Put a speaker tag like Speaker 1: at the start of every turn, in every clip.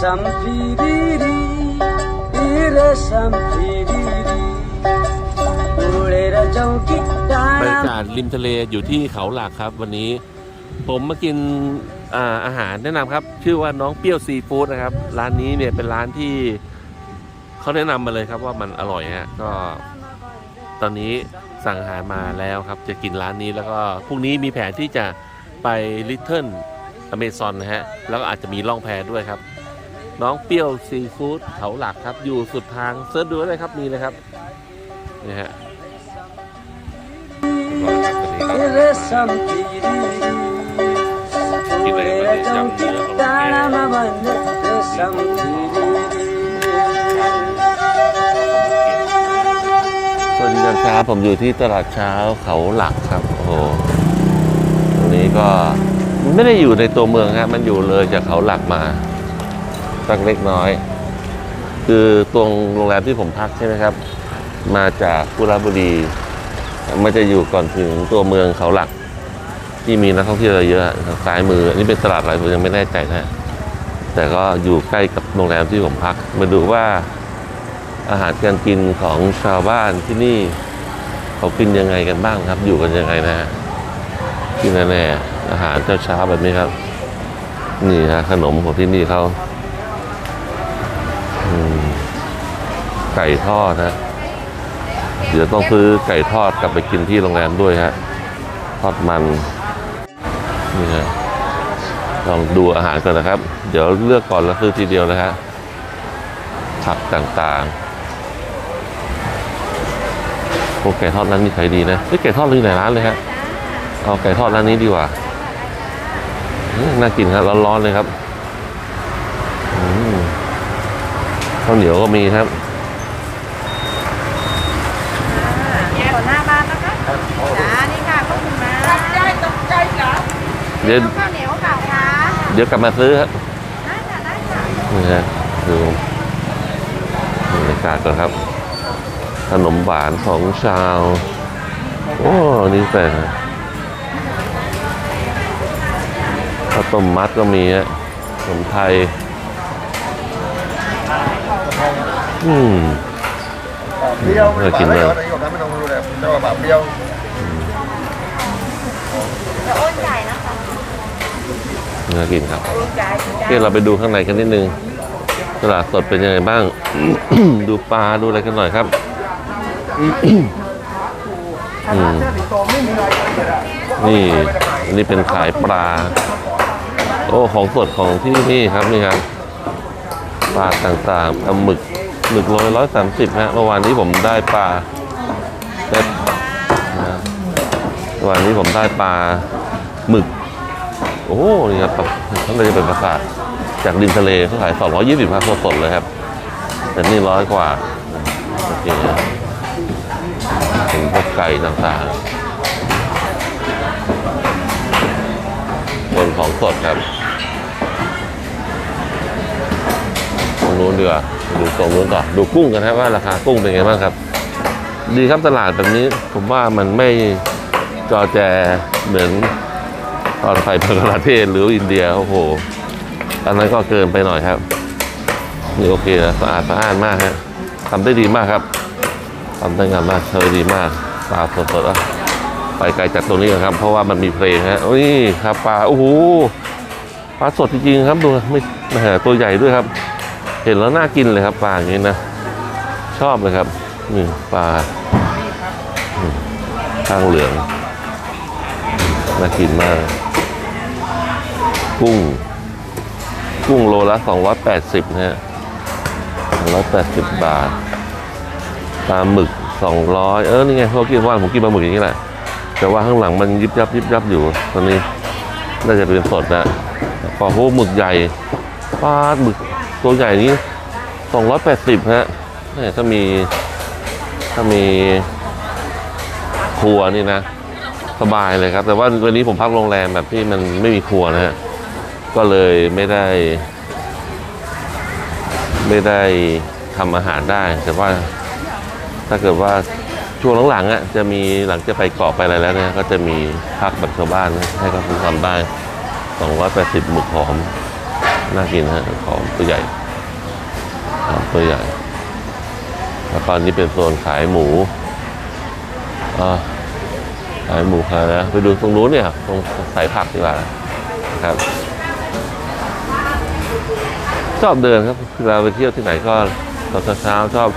Speaker 1: samphiriri ire samphiriri
Speaker 2: บรรยากาศริมทะเลอยู่ที่เขาหลักครับวันนี้ ผมมากินอาอาหารแนะนำครับ ชื่อว่าน้องเปรี้ยวซีฟู้ดนะครับ ร้านนี้เนี่ยเป็นร้านที่เขาแนะนำมาเลยครับว่ามันอร่อยฮะก็ ตอนนี้สั่งอาหารมาแล้วครับ จะกินร้านนี้แล้วก็พรุ่งนี้มีแผนที่จะไปลิตเทิลอเมซอนนะฮะแล้วก็อาจจะมีล่องแพด้วยครับ น้องเปรี้ยวซีฟู้ดเขาหลักครับ อยู่สุดทางเซิร์ชดูเลยครับมีเลยครับนี่ฮะสวัสดีตอนเช้าผมอยู่ที่ตลาดเช้าเขาหลักครับโอ้โหตรงนี้ก็ไม่ได้อยู่ในตัวเมืองครับมันอยู่เลยจากเขาหลักมา สักเล็กน้อย คือตรงโรงแรมที่ผมพักใช่ไหมครับ มาจากกุราบุรี มันจะอยู่ก่อนถึงตัวเมืองเขาหลัก ที่มีนักท่องเที่ยวเยอะท้ายมือ อันนี้เป็นตลาดอะไรผมยังไม่แน่ใจนะ แต่ก็อยู่ใกล้กับโรงแรมที่ผมพัก มาดูว่าอาหารการกินของชาวบ้านที่นี่เขากินยังไงกันบ้างครับ อยู่กันยังไงนะฮะที่แน่ๆอาหารเช้าๆแบบนี้ครับ นี่ฮะขนมของที่นี่เขา ไก่ทอดนะเดี๋ยวต้องซื้อไก่ทอดกลับไปกินที่โรงแรมด้วยฮะทอดมันนี่ฮะลองดูอาหารก่อนนะครับ เดี๋ยวเลือกก่อนแล้วซื้อทีเดียวนะฮะผักต่างๆโอ้ไก่ทอดร้านนี้ขายดีนะเฮ้ยไก่ทอดมีหลายร้านเลยฮะเอาไก่ทอดร้านนี้ดีกว่าน่ากินครับร้อนๆเลยครับข้าวเหนียวก็มีครับ
Speaker 3: ขอหน้าบ้านนะคะจ้านี่ค่ะขอบคุณนะได้ตกใจเหรอ
Speaker 2: เดี๋ยว
Speaker 3: ข้าวเหนียวเก่าค่ะ
Speaker 2: เดี๋ยวกลับมาซื้อครับ
Speaker 3: ได้ค่ะได้ค่ะ
Speaker 2: นี่ฮะดูบรรยากาศก่อนครับ ขนมหวานของชาว โอ้นี่แต่ข้าวต้มมัดก็มีฮะขนมไทย อืม
Speaker 4: เปรี้ยว
Speaker 2: น่ากินมาก
Speaker 4: นายกนะไม่ต้องรู้เลยเจ้าแบบเปรี้ยว
Speaker 3: จะอ้นใหญ่นะ
Speaker 2: น่ากินครับ
Speaker 3: อ้นใหญ่
Speaker 2: โอเคเราไปดูข้างในกันนิดนึงตลาดสดเป็นยังไงบ้าง ดูปลาดูอะไรกันหน่อยครับนี่นี่เป็นขายปลา โอ้ของสดของที่นี่ครับนี่ครับปลาต่างๆปลาหมึกหมึกโลร้อยสามสิบนะเมื่อวานนี้ผมได้ปลาได้นะเมื่อวานนี้ผมได้ปลาหมึก โอ้ นี่ครับข้างในจะเป็นปราสาทจากริมทะเลเขาขายสองร้อยยี่สิบครับสดเลยครับ แต่นี่ร้อยกว่า โอเคเป็นพวกไก่ต่างๆบนของสดครับตรงนู้นเดีกว่าดูตรงนู้นต่อนดูกุ้งกันครับว่าราคากุ้งเป็นไงบ้างครับ ดีครับตลาดแบบนี้ผมว่ามันไม่จอแจเหมือน ตอนไปบังกลาเทศหรืออินเดียโอ้โห อันนั้นก็เกินไปหน่อยครับ นี่โอเคนะสะอาดสะอาดมากฮะทำได้ดีมากครับทำได้งามมากเธอดีมากปลาสดๆอะไปไกลจากตรงนี้ก่อนครับ เพราะว่ามันมีเพลงฮะโอ้ยครับปลาโอ้โหปลาสดจริงๆครับดูไม่แหมตัวใหญ่ด้วยครับ เห็นแล้วน่ากินเลยครับปลาอย่างนี้นะชอบเลยครับนี่ปลาข้างเหลืองน่ากินมาก กุ้ง กุ้งโลละ 280นะฮะ280 บาทปลาหมึก 200 เออ นี่ไงเขากินว่านผมกินปลาหมึกอย่างนี้แหละ แต่ว่าข้างหลังมันยิบยับยิบยับอยู่ ตอนนี้ น่าจะเป็นสดนะปลาโหหมึกใหญ่ปลาหมึกตัวใหญ่นี้ 280 ฮะนี่ถ้ามี ถ้ามีครัวนี่นะ สบายเลยครับ แต่ว่าวันนี้ผมพักโรงแรมแบบที่มันไม่มีครัวนะฮะ ก็เลยไม่ได้ ไม่ได้ทำอาหารได้ แต่ว่าถ้าเกิดว่าช่วงหลังๆอะจะมีหลังจะไปเกาะไปอะไรแล้วเนี่ยก็จะมีพักแบบชาวบ้านให้เขาทำได้280หมึกหอม น่ากินฮะของตัวใหญ่ของตัวใหญ่แล้วก็อันนี้เป็นโซนขายหมูขายหมูขายนะไปดูตรงนู้นเนี่ยตรงใส่ผักดีกว่านะครับ ชอบเดินครับเวลาไปเที่ยวที่ไหนก็ตอนเช้าชอบ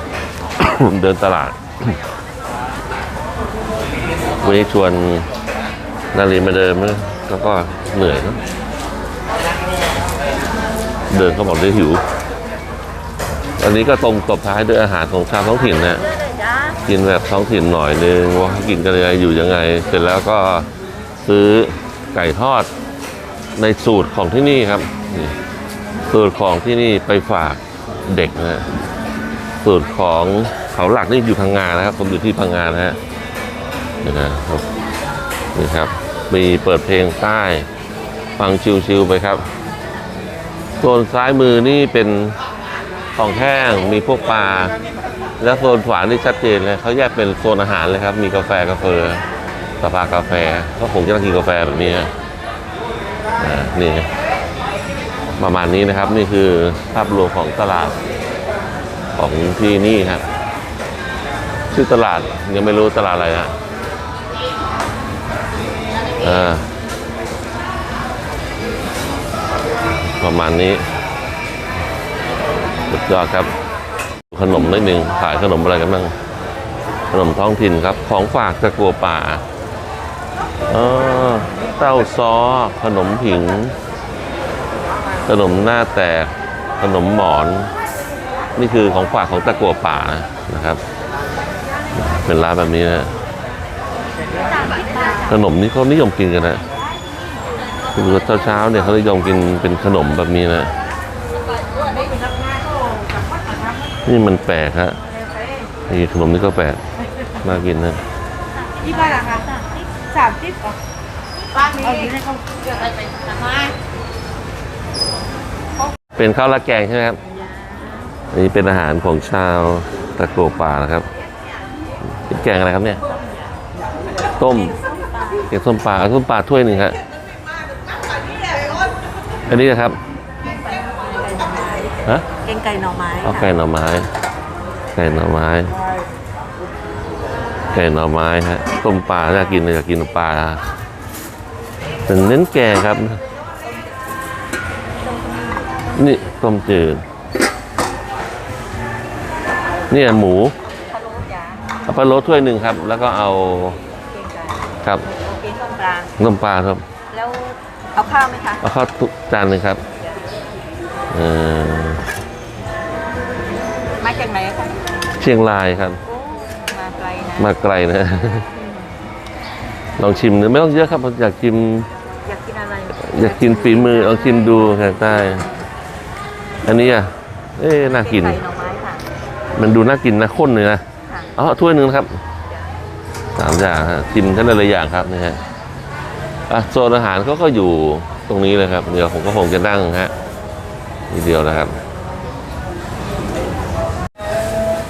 Speaker 2: เดินตลาด วันนี้ชวนนารีมาเดินนะแล้วก็เหนื่อยนะเดินเขาบอกได้หิว อันนี้ก็ตรงตบท้ายด้วยอาหารของชาวท้องถิ่นนะกินแบบท้องถิ่นหน่อยนึงว่ากินกันยังไงอยู่ยังไง เสร็จแล้วก็ซื้อไก่ทอดในสูตรของที่นี่ครับนี่ สูตรของที่นี่ไปฝากเด็กนะฮะสูตรของเขาหลักนี่อยู่พังงานะครับผมอยู่ที่พังงานะฮะนี่นะครับนี่ครับ มีเปิดเพลงใต้ฟังชิวๆไปครับโซนซ้ายมือนี่เป็นของแห้งมีพวกปลา แล้วโซนขวานี่ชัดเจนเลยเขาแยกเป็นโซนอาหารเลยครับ มีกาแฟกาแฟสปากาแฟก็คงจะต้องกินกาแฟแบบนี้นะอ่นี่ ประมาณนี้นะครับนี่คือภาพรวมของตลาดของที่นี่ครับชื่อตลาดยังไม่รู้ตลาดอะไรนะประมาณนี้สุดยอดครับ ขนมนิดนึงขายขนมอะไรกันบ้างขนมท้องถิ่นครับ ของฝากตะกัวป่าเต้าซอขนมผิง ขนมหน้าแตกขนมหมอน นี่คือของฝากของตะกัวป่านะนะครับ เป็นร้านแบบนี้นะขนมนี่เขานิยมกินกันนะคือเช้าๆเนี่ยเขานิยมกินเป็นขนมแบบนี้นะนี่มันแปลกฮะนี่ขนมนี่ก็แปลกน่ากินนะ
Speaker 3: ยี่บ้านอะคะสามสิบเหรอบ้านนี้ เอาอยู่ในเขาเยอะไปทำไม
Speaker 2: เป็นข้าวราดแกงใช่ไหมครับอันนี้เป็นอาหารของชาวตะโกป่านะครับเป็นแกงอะไรครับเนี่ย ต้มแกงส้มปลาเอาส้มปลาถ้วยหนึ่งครับอันนี้นะครับฮะ
Speaker 3: เกงไก่หน่อไม้
Speaker 2: เอาไก่หน่อไม้ ไก่หน่อไม้ ไก่หน่อไม้ฮะต้มปลาน่ากินเลยอยากกินปลาเป็นเน้นแกงครับ นี่ต้มจืดเนี่ยหมู
Speaker 3: พะโล้จ๋า
Speaker 2: เอาปลาโรสถ้วยหนึ่งครับ แล้วก็เอา
Speaker 3: เกงไก่
Speaker 2: ครับ
Speaker 3: โอเคส้มปลา
Speaker 2: น้ำปลาครับ
Speaker 3: แล้วเอาข้าวไหมคะ
Speaker 2: เอาข้าวทุกจานหนึ่งครับเออ
Speaker 3: มาจากไหนคะ
Speaker 2: เชียงรายครับ
Speaker 3: โอ้มาไกลนะ
Speaker 2: มาไกลนะลองชิมนะไม่ต้องเยอะครับผมอยากชิม
Speaker 3: อยากกินอะไร
Speaker 2: อยากกินฝีมือลองชิมดูครับได้ อันนี้อะเอ๊ะน่ากิน
Speaker 3: เงไก่หน่อไม้ค่ะ
Speaker 2: มันดูน่ากินนะข้นเลยนะ
Speaker 3: ค่ะ
Speaker 2: อ๋อถ้วยหนึ่งนะครับสามอย่างฮะชิมกันได้เลยอย่างครับนี่ฮะอะโซนอาหารเขาก็อยู่ตรงนี้เลยครับเดี๋ยวผมก็คงจะนั่งฮะทีเดียวนะครับ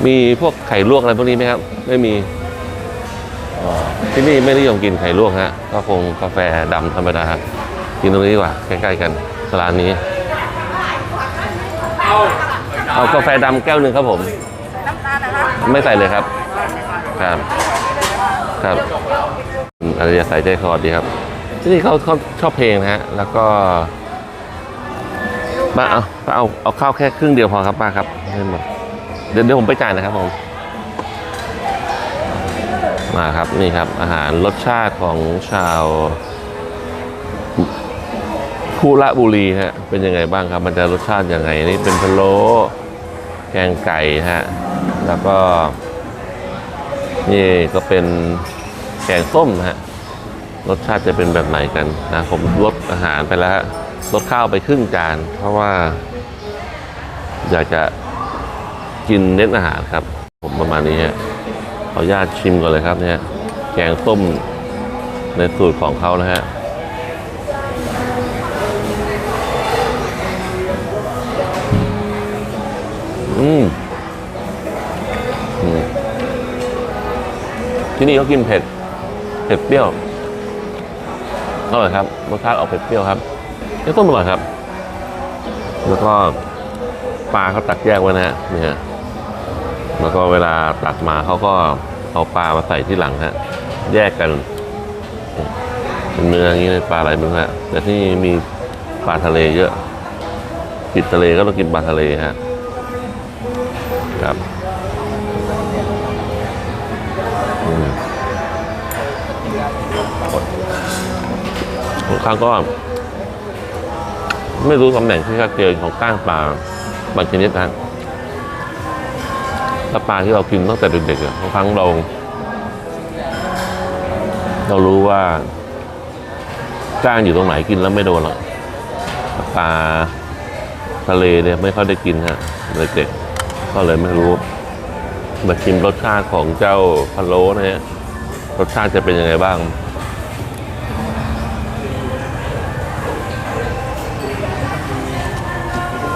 Speaker 2: มีพวกไข่ลวกอะไรพวกนี้ไหมครับ ไม่มีอ๋อที่นี่ไม่นิยมกินไข่ลวกฮะก็คงกาแฟดำธรรมดากินตรงนี้ดีกว่าใกล้ๆกันร้านนี้ เอากาแฟดำแก้วหนึ่งครับผม
Speaker 3: น้ำตาลนะคะ
Speaker 2: ไม่ใส่เลยครับครับครับอืมอันนี้ใส่ใจคอดีครับที่นี่เขาเขาชอบเพลงนะฮะแล้วก็ป้าเอาป้าเอาเอาข้าวแค่ครึ่งเดียวพอครับป้าครับไม่หมดเดี๋ยวเดี๋ยวผมไปจ่ายนะครับผมมาครับนี่ครับอาหารรสชาติของชาวคุระบุรีฮะเป็นยังไงบ้างครับ มันจะรสชาติยังไงนี่เป็นพะโล้ แกงไก่ฮะ แล้วก็ นี่ก็เป็นแกงส้มฮะ รสชาติจะเป็นแบบไหนกันนะ ผมลดอาหารไปแล้วฮะลดข้าวไปครึ่งจาน เพราะว่า อยากจะกินเน้นอาหารครับ ผมประมาณนี้ฮะขออนุญาตชิมก่อนเลยครับเนี่ย แกงส้มในสูตรของเขานะฮะ อืมที่นี่เขากินเผ็ด เผ็ดเปรี้ยวอร่อยครับรสชาติออกเผ็ดเปรี้ยวครับนี่ต้มอร่อยครับ แล้วก็ปลาเขาตักแยกไว้นะฮะเนี่ยแล้วก็เวลาตักมาเขาก็เอาปลามาใส่ที่หลังฮะ แยกกันเป็นเนื้ออย่างนี้เลยปลาอะไรไมึงฮะแต่ที่นี่มีปลาทะเลเยอะติดทะเลก็ต้องกินปลาทะเลฮะ ครับอืมบางก็ ไม่รู้ตำแหน่งที่ชัดเจนของก้างปลาบางชนิดนะถ้าปลาที่เรากินตั้งแต่เด็กๆบางครั้งเราเรารู้ว่าก้างอยู่ตรงไหนกินแล้วไม่โดนหรอกปลาทะเลเนี่ยไม่ค่อยได้กินฮะเด็กๆ ก็เลยไม่รู้ มาชิมรสชาติของเจ้าพะโล้นะฮะรสชาติจะเป็นยังไงบ้าง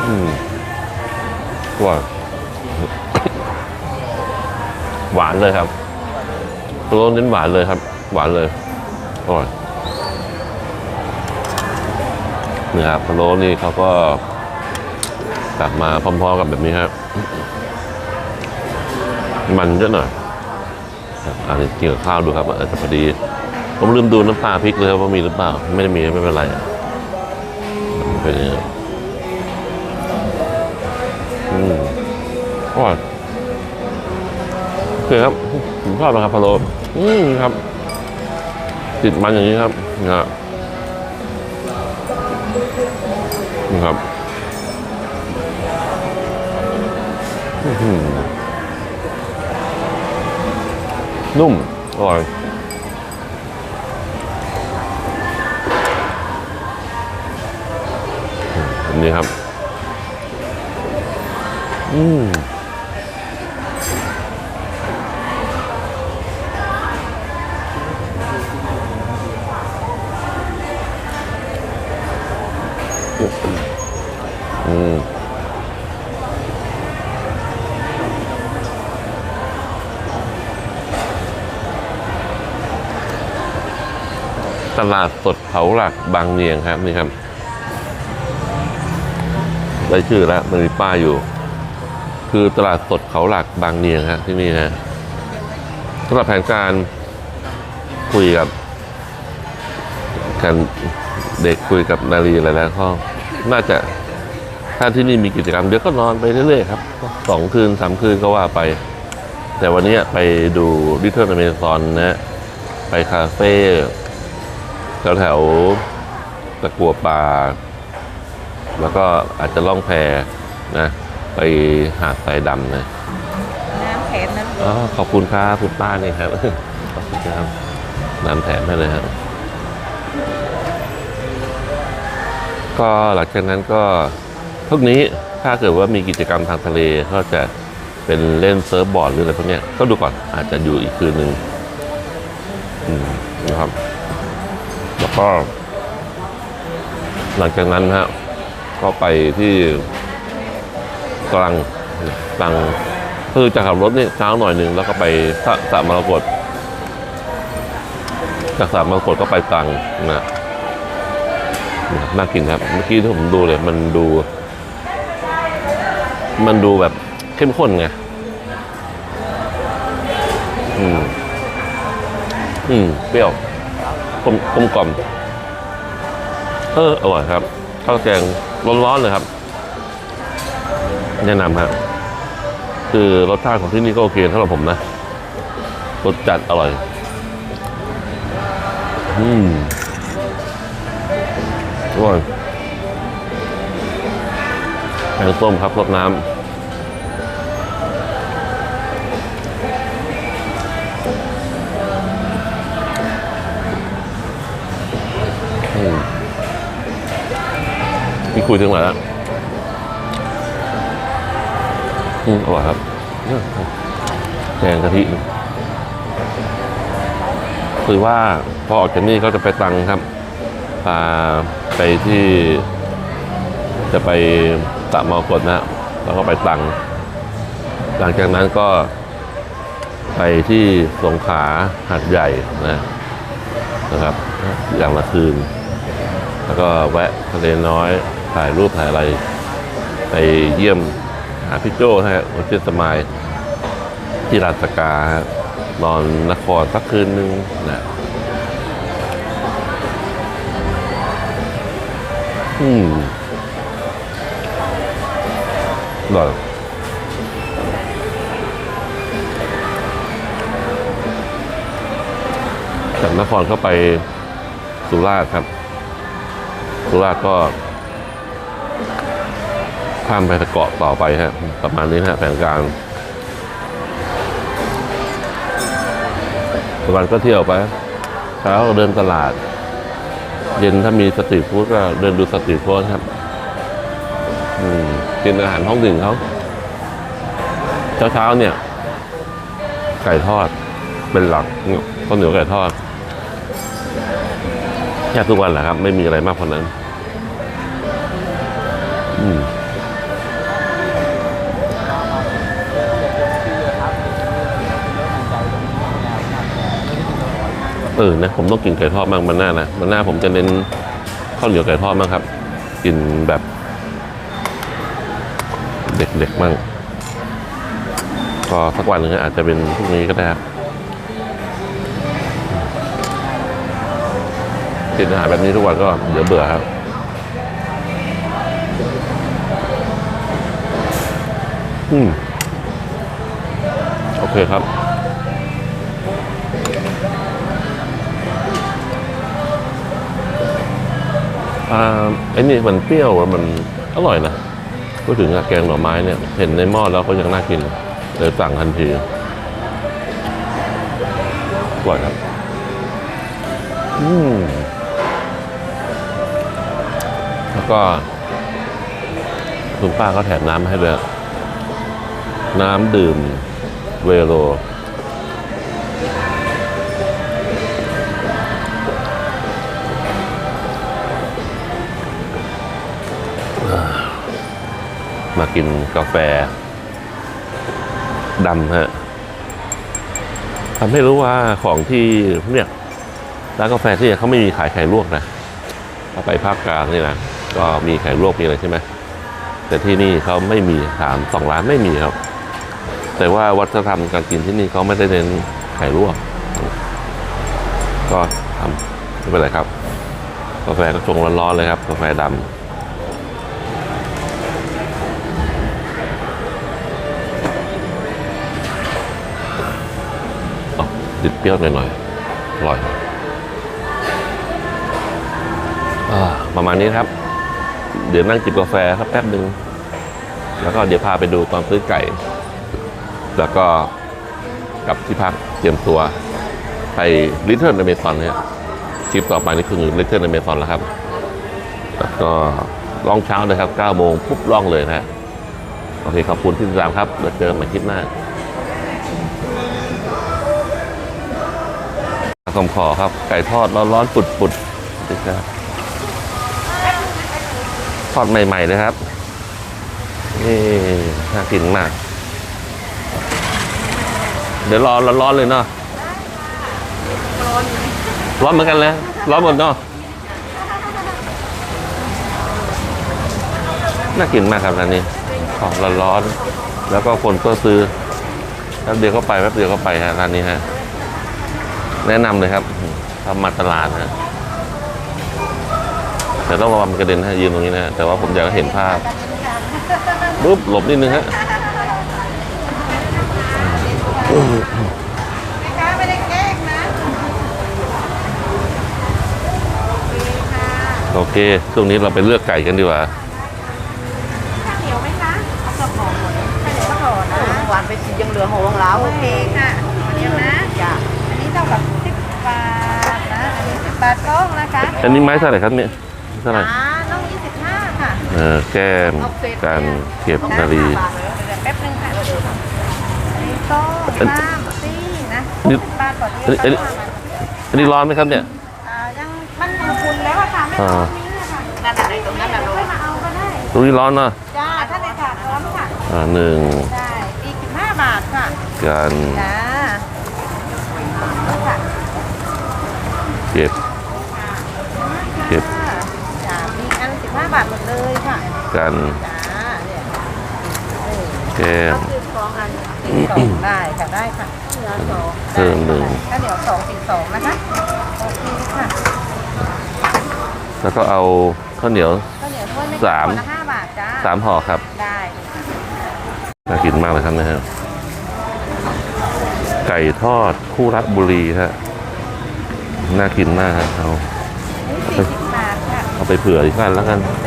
Speaker 2: อืมหวานหวานเลยครับตัวเน้นหวานเลยครับ หวานเลยอร่อยนี่ครับพะโล้นี่เขาก็กลับมาพร้อมๆกับแบบนี้ครับ มันเยอะหน่อยอันนี้กินกับข้าวดูครับอาจจะพอดี ผมลืมดูน้ำปลาพริกเลยครับว่ามีหรือเปล่า ไม่ได้มีไม่เป็นไรมันเป็นอย่างนี้อืมอร่อยโอเคครับผมชอบนะครับพะโล้อืมครับ ติดมันอย่างนี้ครับนะฮะครับ อื้อ นุ่ม อร่อยอืมอันนี้ครับ อืม ตลาดสดเขาหลักบางเนียงครับนี่ครับได้ชื่อแล้วมันมีป้ายอยู่ คือตลาดสดเขาหลักบางเนียงฮะที่นี่ฮะสำหรับแผนการคุยกับกันเด็กคุยกับนารีอะไรแล้วก็น่าจะถ้าที่นี่มีกิจกรรมเดี๋ยวก็นอนไปเรื่อยๆครับสองคืนสามคืนก็ว่าไป แต่วันนี้ไปดูดิเทอร์อเมซอนนะ ไปคาเฟ่ แถวแถวๆตะกัวป่า แล้วก็อาจจะล่องแพนะ ไปหาดทรายดำนะ
Speaker 3: น้ำแข็งนั้น
Speaker 2: อ๋อขอบคุณครับคุณป้านี่ครับ ขอบคุณครับ น้ำแถมให้เลยครับ ก็หลังจากนั้นก็พวกนี้ถ้าเกิดว่ามีกิจกรรมทางทะเลก็จะเป็นเล่นเซิร์ฟบอร์ดหรืออะไรพวกเนี้ยก็ดูก่อนอาจจะอยู่อีกคืนหนึ่งอืมนะครับ แล้วก็ หลังจากนั้นฮะก็ไปที่ตรังตรังคือจะขับรถนี่เช้าหน่อยหนึ่งแล้วก็ไปสระสระมรกตจากสระมรกตก็ไปตรังนะน่ากินครับ เมื่อกี้ที่ผมดูเลย มันดู มันดูแบบเข้มข้นไง อืม อืม เปรี้ยว ลมกลมกล่อม เอออร่อยครับข้าวแกงร้อนๆเลยครับ แนะนำครับ คือรสชาติของที่นี่ก็โอเคสำหรับผมนะรสจัดอร่อย อืมอร่อยแกงส้มครับรสน้ำ คุยถึงไหนแล้วอืมอร่อยครับแกงกะทิคือว่าพอออกจากนี่ก็จะไปตังครับพาไปที่ จะไปตะมอกดนะแล้วก็ไปตัง หลังจากนั้นก็ไปที่สงขาหัดใหญ่นะนะครับ อย่างละคืน แล้วก็แวะทะเลน้อย ถ่ายรูปถ่ายอะไร ไปเยี่ยมหาพี่โจ้นะฮะโอเจสมายที่ราชกาฮะนอนนครสักคืนนึงนะอืมอร่อยจากนครเข้าไปสุราษฎร์ครับ สุราษฎร์ก็ ข้ามไปเกาะต่อไปฮะประมาณนี้ฮะแผนการวันก็เที่ยวไปเช้าเดินตลาด เย็นถ้ามีสตรีทฟู้ดก็เดินดูสตรีทฟู้ดครับกินอาหารท้องถิ่นเขาเช้าเช้าเนี่ย ไก่ทอด เป็นหลักเนี่ยข้าวเหนียวไก่ทอดแค่ทุกวันแหละครับ ไม่มีอะไรมากกว่านั้น เออนะผมต้องกินไก่ทอดบ้างมันหน้านะมันหน้าผมจะเน้นข้าวเหนียวไก่ทอดบ้างครับ กินแบบ เด็กๆบ้างก็สักวันหนึ่งอาจจะเป็นพวกนี้ก็ได้ครับกินอาหารแบบนี้ทุกวันก็เดี๋ยวเบื่อครับอืม โอเคครับ อ่าไอ้นี่มันเปรี้ยวมันอร่อยนะพูดถึงแกงหน่อไม้เนี่ยเห็นในหม้อแล้วก็ยังน่ากินเลยสั่งทันทีอร่อยครับ อืมแล้วก็คุณป้าก็แถมน้ำให้ด้วยน้ำดื่มเวโร มากินกาแฟดำฮะทำให้รู้ว่าของที่เนี่ยร้านกาแฟที่เขาไม่มีขายไข่ลวกนะถ้าไปภาคกลางนี่นะก็มีไข่ลวกมีอะไรใช่ไหมแต่ที่นี่เขาไม่มีถามสองร้านไม่มีครับ แต่ว่าวัฒนธรรมการกินที่นี่เขาไม่ได้เน้นไข่ลวก ก็ทำไม่เป็นไรครับ กาแฟก็ชงร้อนๆเลยครับ กาแฟดำ ติดเปรี้ยวหน่อยๆอร่อยอาประมาณนี้ครับ เดี๋ยวนั่งจิบกาแฟสักแป๊บหนึ่งแล้วก็เดี๋ยวพาไปดูตอนซื้อไก่ แล้วก็กลับที่พักเตรียมตัวไปลิเทิลอเมซอนเนี่ยคลิปต่อไปนี่คือลิเทิลอเมซอนแล้วครับ แล้วก็ล่องเช้าเลยครับ9โมงปุ๊บล่องเลยนะฮะโอเคขอบคุณที่ติดตามครับเดี๋ยวเจอกันใหม่คลิปหน้า สมขอครับ ไก่ทอดร้อนๆปุดๆนี่ครับทอดใหม่ๆเลยครับนี่น่ากินมาก เดี๋ยวรอร้อนๆเลยเนาะร้อนเหมือนกันเลยร้อนหมดเนาะน่ากินมากครับร้านนี้ของร้อนๆแล้วก็คนก็ซื้อแป๊บเดียวก็ไปแป๊บเดียวก็ไปฮะร้านนี้ฮะ แนะนำเลยครับทำมาตลาดนะแต่ต้องระวังมันกระเด็นฮะยืนตรงนี้นะ แต่ว่าผมอยากให้เห็นภาพปุ๊บหลบนิดนึงฮะ
Speaker 3: แม่ค้าไม่ได้แกล้งนะดีค่ะ
Speaker 2: โอเค ช่วงนี้เราไปเลือกไก่กันดีกว่า
Speaker 3: ข้าวเหนียวไหมคะเอากระป๋องหมดข้าวเหนียวก็ห่อนะ
Speaker 1: หวานไปสิยังเหลือหัวของเรา
Speaker 3: โอเคค่ะห่อเดียวนะ
Speaker 1: จ้ะ
Speaker 3: อันนี้เท่ากับสิบบาทนะอันนี้สิ บบาทก้องนะคะ
Speaker 2: อันนี้ไม้เท่าไหร่ครับเนี่ยเท่าไหร่
Speaker 3: อ่าน้องยี่สิบห้าค่ะ
Speaker 2: เออแก้มการเก็บนาฬิ
Speaker 3: เดี๋ยวแป๊บนึงค่ะอันนี้ก็สามสี่นะ
Speaker 2: นี่
Speaker 3: บาทต่อเดียว
Speaker 2: อันนี้อันนี้ร้อนไหมครับเนี่ย
Speaker 3: อ่ายังมันอุ่นแล้วอะค่ะไม่ร้อนนี้อะค่ะ
Speaker 1: นั่นน่ะในตรงนั้นน่ะ
Speaker 3: เดี๋ยว
Speaker 1: ลู
Speaker 3: ค่อกยมาเอาก็ได้
Speaker 2: ตรงนี้ร้อนเนาะ
Speaker 3: จ้าถ้าในถาดร้อนค่ะ
Speaker 2: อ่าหนึ่ง
Speaker 3: ได้อีกสิบห้าบาทค่ะ
Speaker 2: การ
Speaker 3: จ้าค่ะ
Speaker 2: เก็บเก็บ
Speaker 3: จ้ามีอันสิบห้าบาทหมดเลยค่ะ
Speaker 2: การ
Speaker 3: จ้าเนี่ย
Speaker 2: แก้ม
Speaker 3: ก็คือสองอันสี่สองได้ค่ะได้ค่ะเหลือสอง
Speaker 2: เพิ่มหนึ่ง
Speaker 3: ก็เดี๋ยวสองสี่สองนะคะโอเคค่ะ
Speaker 2: แล้วก็เอาข้าวเหนียว
Speaker 3: ก็เดี๋ยวถ้วยไม่
Speaker 2: สาม
Speaker 3: คนละห้าบาทจ้า
Speaker 2: สามห่อครับ
Speaker 3: ได้เลยค่ะ
Speaker 2: น่ากินมากเลยครับนะฮะไก่ทอดคู่รักบุรีฮะน่ากินมากครับเอา
Speaker 3: นี่สี่สิบบาทค่ะ
Speaker 2: เอาไปเผื่ออีกกันแล้วกัน
Speaker 3: จ้าได้ค่ะได้ค่ะ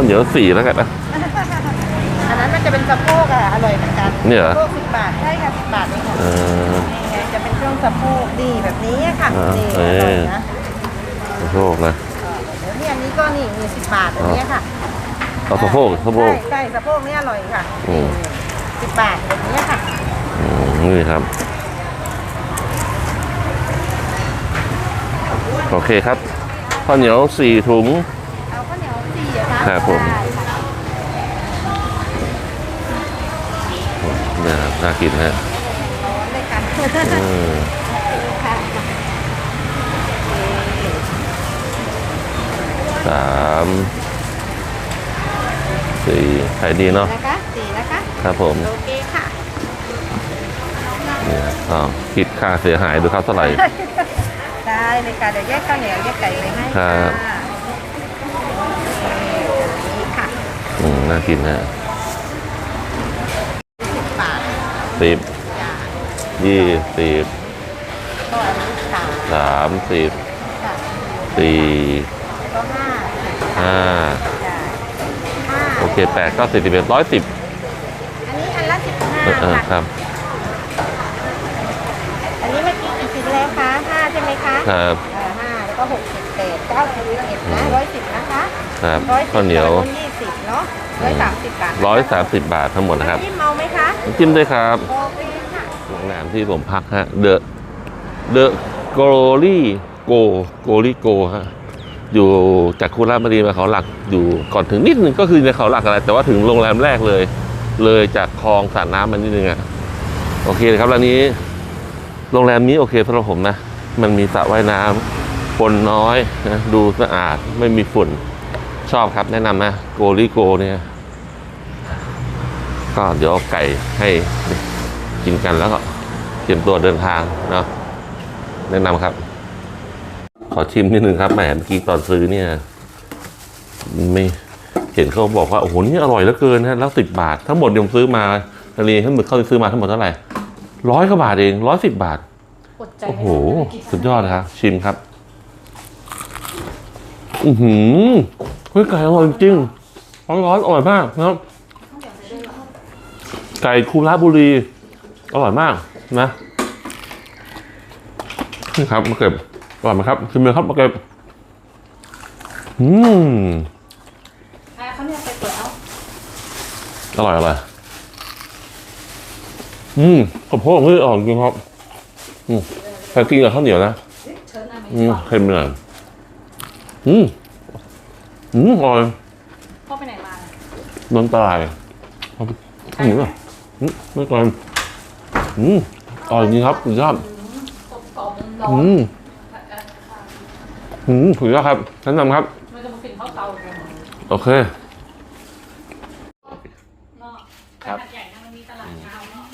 Speaker 2: ข้าวเหนียวสี่แล้วกันนะ
Speaker 3: อันนั้นมันจะเป็นสะโพกอะอร่อยเหมือนกัน
Speaker 2: เนี่ยเหรอ
Speaker 3: สะโพกสิบบาทใช่ค่ะสิบบาทเองค่ะ
Speaker 2: เออ
Speaker 3: นี่ไงจะเป็นเครื่องสะโพกดีแบบนี้ค่ะ
Speaker 2: อ่า
Speaker 3: นี่
Speaker 2: เอ้
Speaker 3: อยร่อยนะ
Speaker 2: ขอโทษนะ
Speaker 3: เดี๋ยวนี่อันนี้ก็นี่มีสิบบาทอันนี้ค่ะ
Speaker 2: เอาสะโพกสะโพก
Speaker 3: ใช่ใช่สะโพกนี่อร่อยค่ะ
Speaker 2: อืม
Speaker 3: สิบบาทแบบนี้ค่ะ
Speaker 2: อืมนี่ครับ โอเคครับข้าวเหนียวสี่ถุง
Speaker 3: คะ
Speaker 2: ครับผม
Speaker 3: ได้ค่ะ
Speaker 2: เนี่ยน่ากินนะฮะ
Speaker 3: ร้อนเลยค่ะ
Speaker 2: เออ
Speaker 3: ค่ะ
Speaker 2: สามสี่ขายดีเนาะ
Speaker 3: นะคะสี่นะคะ
Speaker 2: ครับผม
Speaker 3: โอเคค่ะ
Speaker 2: เนี่ยอ๋อคิดค่าเสียหายดูครับเท่าไหร่
Speaker 3: ได้เลยค่ะเดี๋ยวแยกข้าวเหนียวแยกไก่ไว้ให้
Speaker 2: ครั
Speaker 3: ค่ะ
Speaker 2: บ
Speaker 3: นี่ค่ะ
Speaker 2: อืม น่ากินนะ
Speaker 3: สิบบาท
Speaker 2: สิบ
Speaker 3: จ้า
Speaker 2: ยี่สิบ
Speaker 3: ก็อันนี้ค่ะ
Speaker 2: สามสิบ
Speaker 3: ค่ะ
Speaker 2: สี่
Speaker 3: แล้วก็ห้า
Speaker 2: ห้า
Speaker 3: จ้าห้า
Speaker 2: โอเคแปดก็สี่สิบเอ็ดร้อยสิบ
Speaker 3: อันนี้อันละสิบห้า
Speaker 2: เออเออค
Speaker 3: ค่ะ
Speaker 2: รับ
Speaker 3: อันนี้เมื่อกี้กี่ชิ้นแล้วคะห้าใช่ไหมคะ
Speaker 2: ครับ
Speaker 3: เออห้าแล้วก็หกสิบเศษเก้าสิบเอ็ดนะร้อยสิบนะคะ
Speaker 2: ครับ
Speaker 3: ร้อยสิบ
Speaker 2: ข้าวเหนียว
Speaker 3: ยี่สิบเนาะ ร้อยสามสิบบาท
Speaker 2: ร้อยสามสิบบาททั้งหมดนะครับ
Speaker 3: พี่เมาไหมคะ
Speaker 2: น้ำจิ้มด้วยครับ
Speaker 3: โอเคค่ะ
Speaker 2: โรงแรมที่ผมพักฮะเดอะเดอะโกลลี่โกโกลี่โกฮะอยู่จากคุราชบุรีมาเขาหลักอยู่ก่อนถึงนิดนึงก็คือในเขาหลักอะไร แต่ว่าถึงโรงแรมแรกเลย เลยจากคลองสระน้ำมันนิดนึงอะโอเคเลยครับร้านนี้ โรงแรมนี้โอเคสำหรับผมนะ มันมีสระว่ายน้ำคนน้อยนะดูสะอาดไม่มีฝุ่นชอบครับแนะนำนะโกลี่โกเนี่ย ก็เดี๋ยวเอาไก่ให้กินกันแล้วก็เตรียมตัวเดินทางเนาะแนะนำครับ ขอชิมนิดนึงครับแหมเมื่อกี้ตอนซื้อเนี่ย ไม่เห็นเขาบอกว่าโอ้โหนี่อร่อยเหลือเกินนะแล้วสิบบาท ทั้งหมดยมซื้อมานาลีทั้งหมดเขาซื้อมาทั้งหมดเท่าไหร่ร้อยกว่าบาทเองร้อยสิบบาทโอ้โห สุดยอดนะครับ ชิมครับ อือหือเฮ้ยไก่อร่อยจริงร้อนร้อนๆอร่อยมากนะครับ ไก่คูราชบุรี อร่อยมากนะนี่ครับมาเก็บอร่อยไหมครับชิมเลยครับมาเก็บอืม
Speaker 3: เขาเนี่ยไปเปิดเอา
Speaker 2: อร่อยอร่อยอืมข้าวโพดนี่อร่อยจริงครับอืมใครกินกับข้าวเหนียวนะอืมเค็มหน่อยอืมอืมอร่อย
Speaker 3: พ่อไปไหนมา
Speaker 2: นนตายเอาไปข้าวเหนียวอะ อืมไม่ก่อนอืมอร่อยจริงครับสุดยอดอืมอืมสุดยอดครับแนะนำครับ
Speaker 3: มันจะมาฟินข้าวเตากัน
Speaker 2: โอเค
Speaker 3: เนาะ
Speaker 2: ครับ
Speaker 3: หัดใหญ่นะมันมีตลาดเช้าเนาะ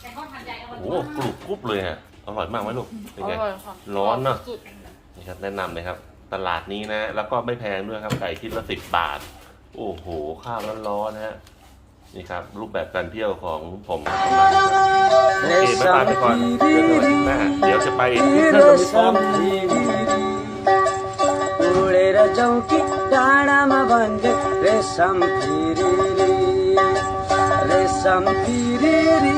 Speaker 3: แต่ข้าวหัดใหญ่อร่อย
Speaker 2: โอ้โหกรุบกรุบเลยฮะอร่อยมากไหมลูกเป็นไงร้อนเนอะนี่ครับแนะนำเลยครับ ตลาดนี้นะ แล้วก็ไม่แพงด้วยครับไก่ชิ้นละสิบบาท โอ้โห ข้าวร้อนๆนะฮะ นี่ครับ รูปแบบการเที่ยวของผมโอเคบ๊ายบายไปก่อนเจอกันวันที่หน้าเดี๋ยวจะไปที่ท่านลมิซอม
Speaker 1: उडेर जाउँ कि डाँडामा भन्दै रेशम फिरिरी रेशम फिरिरी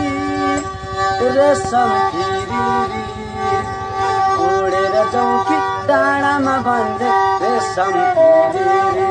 Speaker 1: रेशम फिरिरी उडेर जाउँ कि डाँडामा भन्दै रेशम फिरिरी